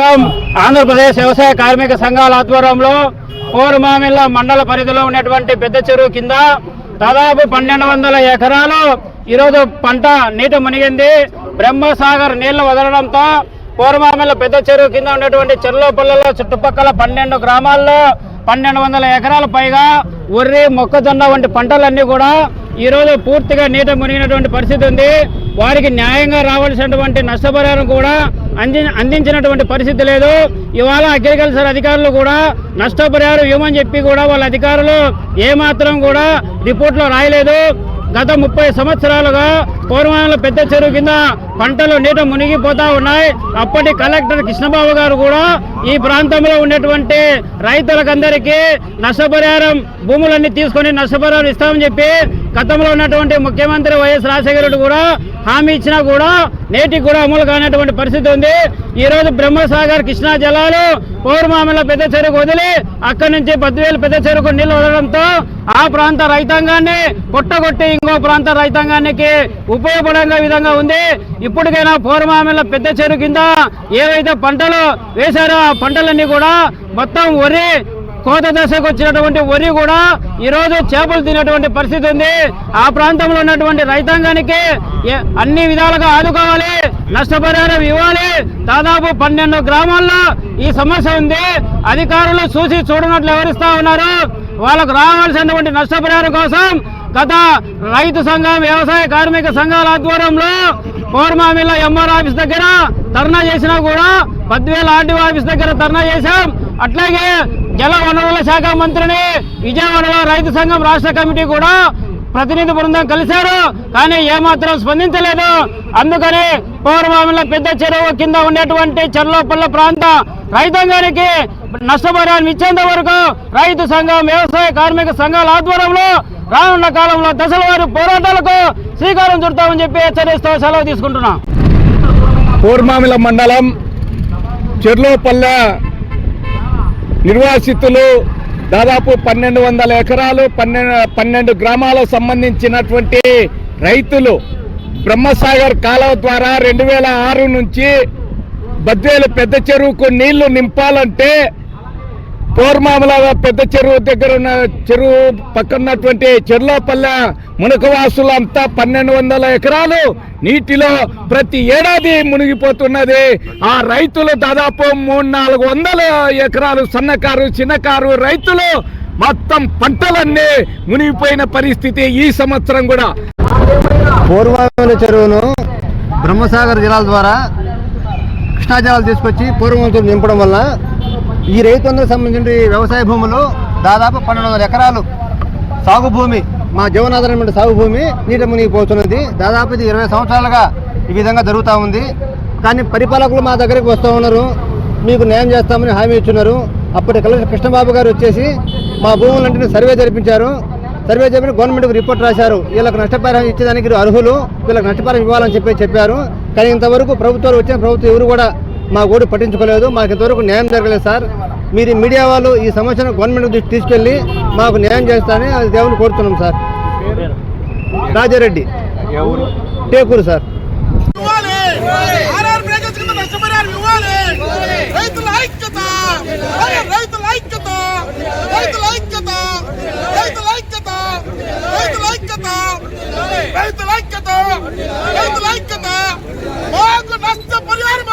సంఘం ఆంధ్రప్రదేశ్ వ్యవసాయ కార్మిక సంఘాల ఆధ్వర్యంలో కోరుమామిళ్ళ మండల పరిధిలో ఉన్నటువంటి పెద్ద చెరువు కింద దాదాపు పన్నెండు వందల ఎకరాలు ఈరోజు పంట నీట మునిగింది. బ్రహ్మసాగర్ నీళ్ళు వదలడంతో కోరమామిళ్ళ పెద్ద చెరువు కింద ఉన్నటువంటి చెర్లోపల్లలో చుట్టుపక్కల పన్నెండు గ్రామాల్లో పన్నెండు వందల ఎకరాల పైగా వరి మొక్కజొన్న వంటి పంటలన్నీ కూడా ఈరోజు పూర్తిగా నీట మునిగినటువంటి పరిస్థితి ఉంది. వారికి న్యాయంగా రావాల్సినటువంటి నష్టపరిహారం కూడా అంది అందించినటువంటి పరిస్థితి లేదు. ఇవాళ అగ్రికల్చర్ అధికారులు కూడా నష్టపరిహారం ఇవ్వమని చెప్పి కూడా వాళ్ళ అధికారులు ఏమాత్రం కూడా రిపోర్ట్లో రాయలేదు. గత ముప్పై సంవత్సరాలుగా పూర్వంలో పెద్ద చెరువు కింద పంటలు నీట మునిగిపోతా ఉన్నాయి. అప్పటి కలెక్టర్ కృష్ణబాబు గారు కూడా ఈ ప్రాంతంలో ఉన్నటువంటి రైతులకందరికీ నష్టపరిహారం భూములన్నీ తీసుకొని నష్టపరిహారం ఇస్తామని చెప్పి గతంలో ఉన్నటువంటి ముఖ్యమంత్రి వైఎస్ రాజశేఖర కూడా హామీ ఇచ్చినా కూడా నేటికి కూడా అమలు కానటువంటి పరిస్థితి ఉంది. ఈ రోజు బ్రహ్మసాగర్ కృష్ణా జలాలు పౌర్మామిల పెద్ద చెరుకు వదిలి అక్కడి నుంచి పదివేలు పెద్ద చెరుకు నీళ్ళు వదలడంతో ఆ ప్రాంత రైతాంగాన్ని కొట్టగొట్టి ఇంకో ప్రాంత రైతాంగానికి ఉపయోగపడే విధంగా ఉంది. ఇప్పటికైనా పౌర్మామిల పెద్ద చెరువు కింద ఏవైతే పంటలు వేశారో ఆ పంటలన్నీ కూడా మొత్తం వరి కోత దశకు వచ్చినటువంటి వరి కూడా ఈరోజు చేపలు తినేటువంటి పరిస్థితి ఉంది. ఆ ప్రాంతంలో ఉన్నటువంటి రైతాంగానికి అన్ని విధాలుగా ఆదుకోవాలి నష్టపరిహారం ఇవ్వాలి. దాదాపు పన్నెండు గ్రామాల్లో ఈ సమస్య ఉంది. అధికారులు చూసి చూడనట్లు వివరిస్తూ ఉన్నారు. వాళ్ళకు రావాల్సినటువంటి నష్టపరిహారం కోసం గత రైతు సంఘం వ్యవసాయ కార్మిక సంఘాల ఆధ్వర్యంలో పౌర్మామిల ఎంఆర్ ఆఫీస్ దగ్గర ధర్నా చేసినా కూడా పద్వేల ఆర్డీఓ ఆఫీస్ దగ్గర ధర్నా చేశాం. అట్లాగే జల వనరుల శాఖ మంత్రిని విజయవాడలో రైతు సంఘం రాష్ట్ర కమిటీ కూడా ప్రతినిధి బృందం కలిశారు. కానీ ఏమాత్రం స్పందించలేదు. అందుకని పౌర్మామిల పెద్ద చెరువు కింద ఉండేటువంటి చెర్లోపల్ల ప్రాంత రైతాంగానికి నష్టపరిహారం ఇచ్చేంత వరకు రైతు సంఘం వ్యవసాయ కార్మిక సంఘాల ఆధ్వర్యంలో రానున్న కాలంలో దశల వారి పోరాటాలకు శ్రీకారం చుడతామని చెప్పి హెచ్చరిస్తూ సెలవు తీసుకుంటున్నాం. పూర్మామిల మండలం చెర్లోపల్లె నిర్వాసితులు దాదాపు పన్నెండు వందల ఎకరాలు పన్నెండు పన్నెండు గ్రామాలకు సంబంధించినటువంటి రైతులు బ్రహ్మసాగర్ కాలువ ద్వారా రెండు వేల ఆరు నుంచి బద్వేలు పెద్ద చెరువుకు నీళ్ళు నింపాలంటే పూర్మామల పెద్ద చెరువు దగ్గర ఉన్న చెరువు పక్కన్నటువంటి చెర్లోపల్లె మునకవాసులంతా పన్నెండు వందల ఎకరాలు నీటిలో ప్రతి ఏడాది మునిగిపోతున్నది. ఆ రైతులు దాదాపు మూడు నాలుగు వందల ఎకరాలు సన్నకారు చిన్నకారు రైతులు మొత్తం పంటలన్నీ మునిగిపోయిన పరిస్థితి ఈ సంవత్సరం కూడా. పూర్వమైన చెరువును బ్రహ్మసాగర్ జలాల ద్వారా కృష్ణా జలాలు తీసుకొచ్చి పూర్వవంతులు నింపడం వల్ల ఈ రైతులకు సంబంధించిన వ్యవసాయ భూములు దాదాపు పన్నెండు వందల ఎకరాలు సాగు భూమి మా జీవనాధారమైన సాగు భూమి నీట మునిగిపోతున్నది దాదాపు ఇది ఇరవై సంవత్సరాలుగా ఈ విధంగా జరుగుతూ ఉంది. కానీ పరిపాలకులు మా దగ్గరికి వస్తూ ఉన్నారు. మీకు న్యాయం చేస్తామని హామీ ఇచ్చున్నారు. అప్పటి కలెక్టర్ కృష్ణబాబు గారు వచ్చేసి మా భూములంటే సర్వే జరిపించారు. సర్వే చెప్పిన గవర్నమెంట్కి రిపోర్ట్ రాశారు. వీళ్ళకి నష్టపరిహారం ఇచ్చేదానికి అర్హులు. వీళ్ళకి నష్టపరిహారం ఇవ్వాలని చెప్పి చెప్పారు. కానీ ఇంతవరకు ప్రభుత్వాలు వచ్చిన ప్రభుత్వం ఎవరు కూడా మా ఓటు పట్టించుకోలేదు మాకు ఇంతవరకు న్యాయం జరగలేదు సార్. మీరు మీడియా వాళ్ళు ఈ సమస్యను గవర్నమెంట్ దృష్టి తీసుకెళ్ళి మాకు న్యాయం చేస్తారని అది దేవుని కోరుతున్నాం సార్. రాజారెడ్డి. టేకూరు సార్. రైతుల ఐక్యత. రైతుల ఐక్యత. మాకు నష్ట పరిహారం